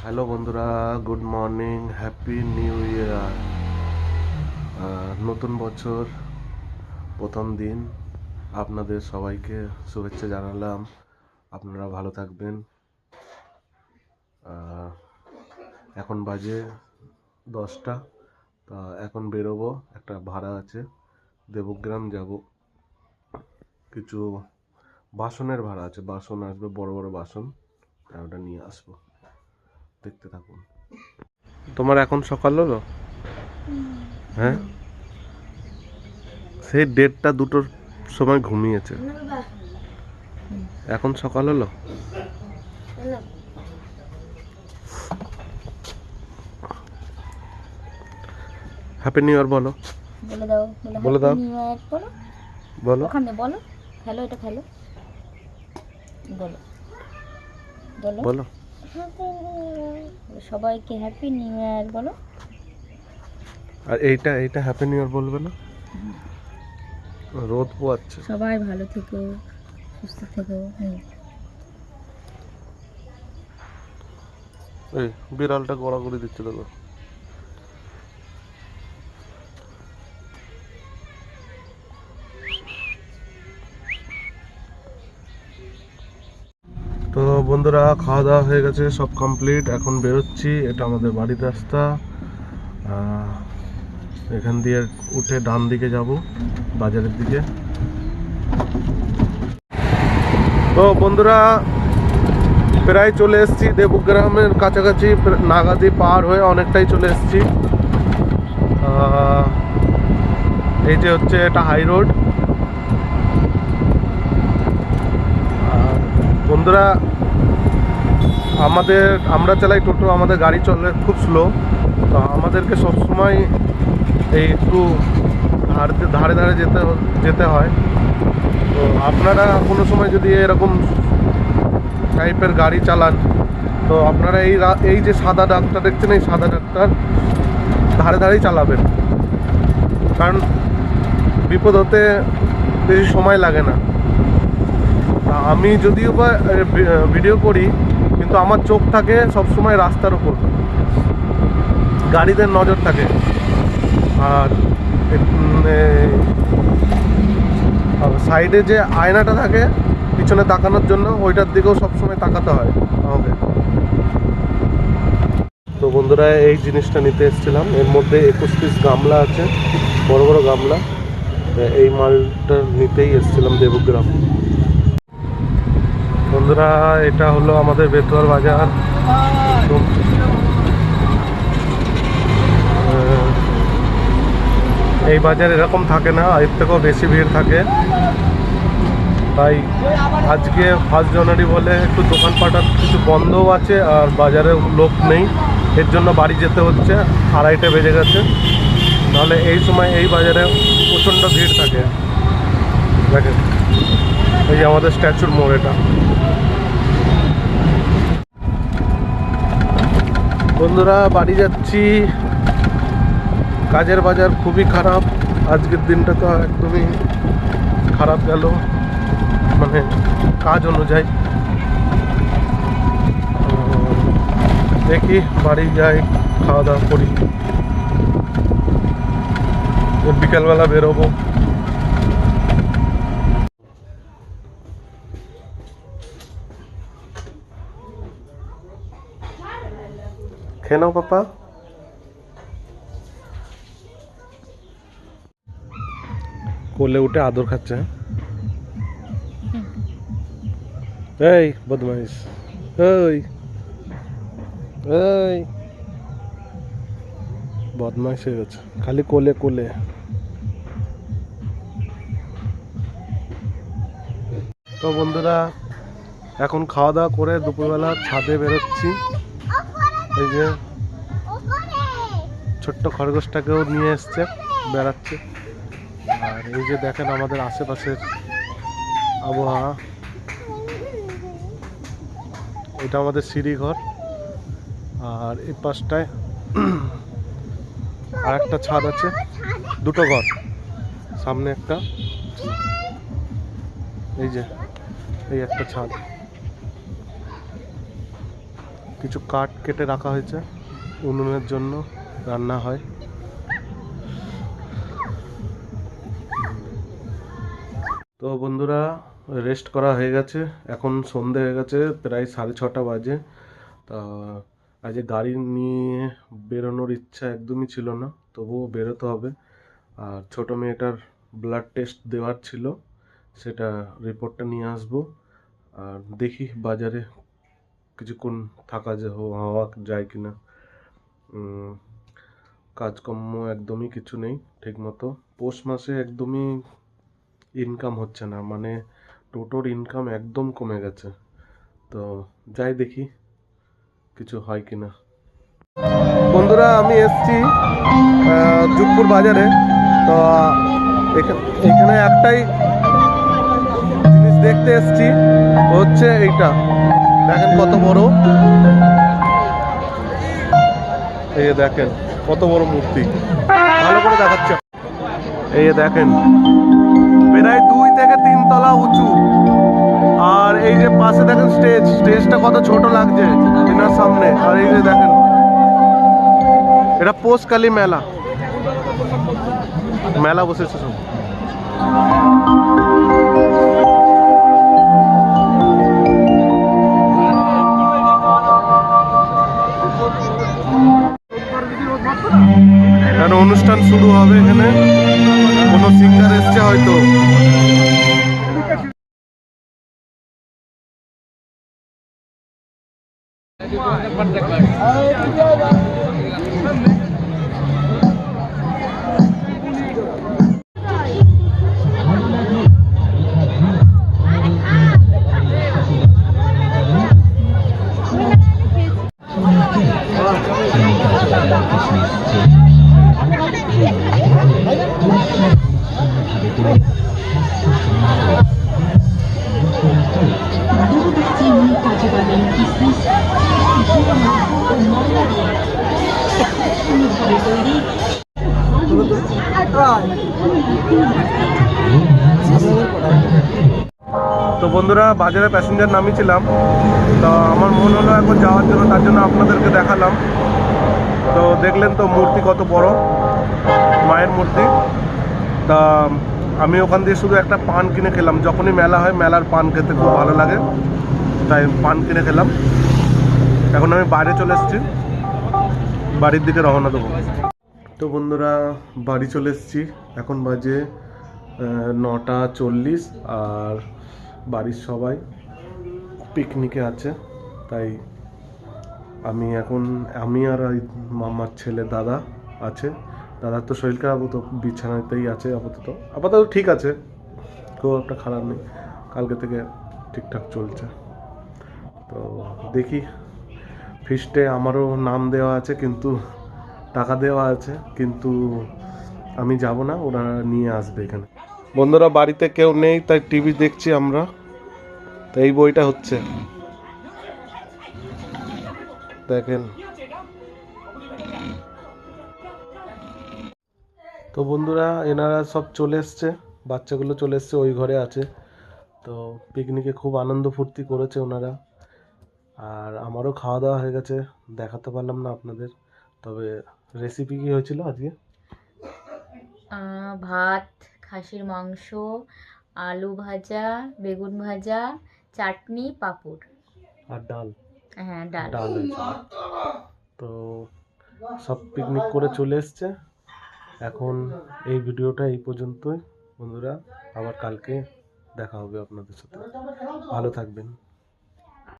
Hello বন্ধুরা, good morning, happy new year. নতুন বছর, প্রথম দিন। আপনাদের সবাইকে শুভেচ্ছা জানালাম। আপনারা ভালো থাকবেন। এখন বাজে দশটা। তা এখন বেরোবো, একটা ভাড়া আছে। দেবগ্রাম যাব। কিছু বাসনের ভাড়া আছে। বাসন আসবে, বড় বড় বাসন। ওটা নিয়ে আসব। দেখতে থাকুন। তোমার এখন সকাল হলো? হ্যাঁ? সেই দেড়টা দুটোর সময় ঘুমিয়েছে। এখন সকাল হলো? হ্যাপি নিউ ইয়ার বলো। বলে দাও বলে দাও। ওখানে বলো। খেলো এটা খেলো বলো। বলো। বলো। সবাইকে হ্যাপি নিউ ইয়ার বলো। আর এইটা এইটা হ্যাপি নিউ ইয়ার বলবে না? রোদ পোয়াচ্ছে। সবাই ভালো থেকো সুস্থ থেকো হুম। এই বিড়ালটা গড়াগড়ি দিচ্ছে তো তো বন্ধুরা খাওয়া দাওয়া হয়ে গেছে, সব কমপ্লিট এখন বেরোচ্ছি, এটা আমাদের বাড়ির রাস্তা। এখান দিয়ে উঠে ডান দিকে যাব, বাজারের দিকে। তো বন্ধুরা, প্রায় চলে এসেছি দেবগ্রামের কাছাকাছি নাগাদি পার হয়ে অনেকটাই চলে এসেছি। এই যে হচ্ছে এটা হাই রোড আর বন্ধুরা, আমাদের, আমরা চালাই টোটো, আমাদের গাড়ি চলে খুব স্লো তো আমাদেরকে সবসময় এই একটু ধারে ধারে ধারে যেতে যেতে হয়। তো আপনারা কোনো সময় যদি এরকম টাইপের গাড়ি চালান, তো আপনারা এই এই যে সাদা ডাক্তার দেখছেন, এই সাদা ডাক্তার ধারে ধারেই চালাবেন। কারণ বিপদ হতে বেশি সময় লাগে না। আমি যদিও বা ভিডিও করি, কিন্তু আমার চোখ থাকে সবসময় রাস্তার উপর। গাড়িদের নজর থাকে। আর সাইডে যে আয়নাটা থাকে, পিছনে তাকানোর জন্য, ওইটার দিকেও সবসময় তাকাতে হয়। আমাকে। তো বন্ধুরা, এই জিনিসটা নিতে এসেছিলাম। এর মধ্যে একুশ পিস গামলা আছে, বড় বড় গামলা। এই মালটা নিতেই এসেছিলাম দেবগ্রাম। বন্ধুরা, এটা হলো আমাদের বেতুয়ার বাজার। এই বাজার এরকম থাকে না, এর থেকেও বেশি ভিড় থাকে। তাই আজকে ফার্স্ট জানুয়ারি বলে একটু দোকানপাট আর কিছু বন্ধও আছে, আর বাজারে লোক নেই। এর জন্য বাড়ি যেতে হচ্ছে, আড়াইটে বেজে গেছে। নাহলে এই সময় এই বাজারে প্রচণ্ড ভিড় থাকে। দেখেন, এই যে আমাদের স্ট্যাচুর মোড় এটা। বন্ধুরা, বাড়ি যাচ্ছি। কাজের বাজার খুবই খারাপ। আজকের দিনটা তো একদমই খারাপ গেল। মানে কাজ অনুযায়ী। দেখি বাড়ি যাই, খাওয়া দাওয়া করি। বিকালবেলা বেরোবো। খেয়ে নাও পাপা কোলে উঠে আদর খাচ্ছে হ্যাঁ? এই, বদমাইশ। এই। এই। বদমাইশ হয়ে গেছে। খালি কোলে কোলে। তো বন্ধুরা, এখন খাওয়া দাওয়া করে দুপুরবেলা ছাদে বেরোচ্ছি। এই যে ছোট্ট খরগোশটাকেও নিয়ে এসছে বেড়াচ্ছে। আর এই যে দেখেন আমাদের আশেপাশের আবহাওয়া। এটা আমাদের সিঁড়িঘর। আর এই পাশটায় আর একটা ছাদ আছে দুটো ঘর। সামনে একটা। এই যে এই একটা ছাদ। কিছু কাঠ কেটে রাখা হয়েছে, উনুনের জন্য রান্না হয়। তো বন্ধুরা রেস্ট করা হয়ে গেছে। এখন সন্ধে হয়ে গেছে, প্রায় সাড়ে ছটা বাজে। তা আজ গাড়ি নিয়ে বেরোনোর ইচ্ছা একদমই ছিল না, তবুও বেরোতে হবে। আর ছোটো মেয়েটার ব্লাড টেস্ট দেওয়ার ছিল, সেটা রিপোর্টটা নিয়ে আসব। আর দেখি বাজারে কিছুক্ষণ থাকা যে হওয়া যায় কি না কাজকর্ম একদমই কিছু নেই ঠিকমতো। পৌষ মাসে একদমই ইনকাম হচ্ছে না মানে টোটোর ইনকাম একদম কমে গেছে। তো যাই দেখি কিছু হয় কি না বন্ধুরা, আমি এসছি যুগপুর বাজারে। তো এখানে একটাই জিনিস দেখতে এসছি, হচ্ছে এইটা। দেখেন কত বড়। এই দেখেন, কত বড় মূর্তি। ভালো করে দেখাচ্ছে। এই দেখেন, প্রায় দুই থেকে তিন তলা উঁচু। আর এই যে পাশে দেখেন স্টেজ স্টেজটা কত ছোট লাগছে এনার সামনে। আর এই যে দেখেন, এটা পোষকালী মেলা। মেলা বসেছে সব। শুরু হবে এখানে। কোনো সিঙ্গার এসছে হয়তো। তো বন্ধুরা, বাজারে প্যাসেঞ্জার নামিয়েছিলাম। তো আমার মন হলো এখন যাওয়ার জন্য, তার জন্য আপনাদেরকে দেখালাম। তো দেখলেন তো মূর্তি কত বড়, মায়ের মূর্তি। তা, আমি ওখান দিয়ে শুধু একটা পান কিনে খেলাম। যখনই মেলা হয়, মেলার পান খেতে খুব ভালো লাগে। তাই পান কিনে খেলাম। এখন আমি বাইরে চলে এসেছি। বাড়ির দিকে রওনা দেবো। তো বন্ধুরা, বাড়ি চলে এসেছি। এখন বাজে নটা চল্লিশ আর বাড়ির সবাই পিকনিকে আছে। তাই আমি এখন, আমি আর মামার ছেলে দাদা আছে। দাদার তো শরীর খারাপ, ও তো বিছানাতেই আছে আপাতত। আপাতত ঠিক আছে। খুব একটা খারাপ নেই। কালকে থেকে ঠিকঠাক চলছে। তো দেখি। ফিস্টে আমারও নাম দেওয়া আছে, কিন্তু টাকা দেওয়া আছে, কিন্তু আমি যাব না, ওরা নিয়ে আসবে এখানে। বন্ধুরা, বাড়িতে কেউ নেই, তাই টিভি দেখছি আমরা। তো এই বইটা হচ্ছে। দেখেন। তো বন্ধুরা, এনারা সব চলে এসছে, বাচ্চাগুলো চলে এসছে, ওই ঘরে আছে। তো পিকনিকে খুব আনন্দ ফুর্তি করেছে ওনারা। আর আমারও খাওয়া দাওয়া হয়ে গেছে দেখাতে পারলাম না আপনাদের। তবে রেসিপি কি হয়েছিল আজকে? ভাত খাসির মাংস আলু ভাজা বেগুন ভাজা চাটনি পাঁপড়। আর ডাল? হ্যাঁ ডাল। ডাল তো সব পিকনিক করে চলে এসছে। এখন এই ভিডিওটা এই পর্যন্তই। বন্ধুরা আবার কালকে দেখা হবে আপনাদের সাথে। ভালো থাকবেন।